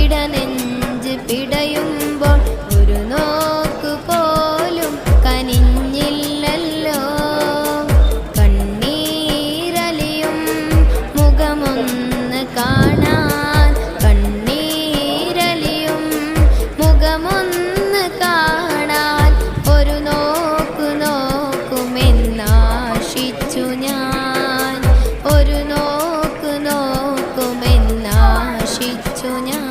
ഇടനെഞ്ച് ഒരു പോലും കനിഞ്ഞില്ലല്ലോ. കണ്ണീരലിയും കാണാൻ കണ്ണീരലിയും കാണാൻ ഒരു നോക്കുമെന്നാശിച്ചു ഞാൻ. ഒരു സൂക്ഷിച്ചു ഞാൻ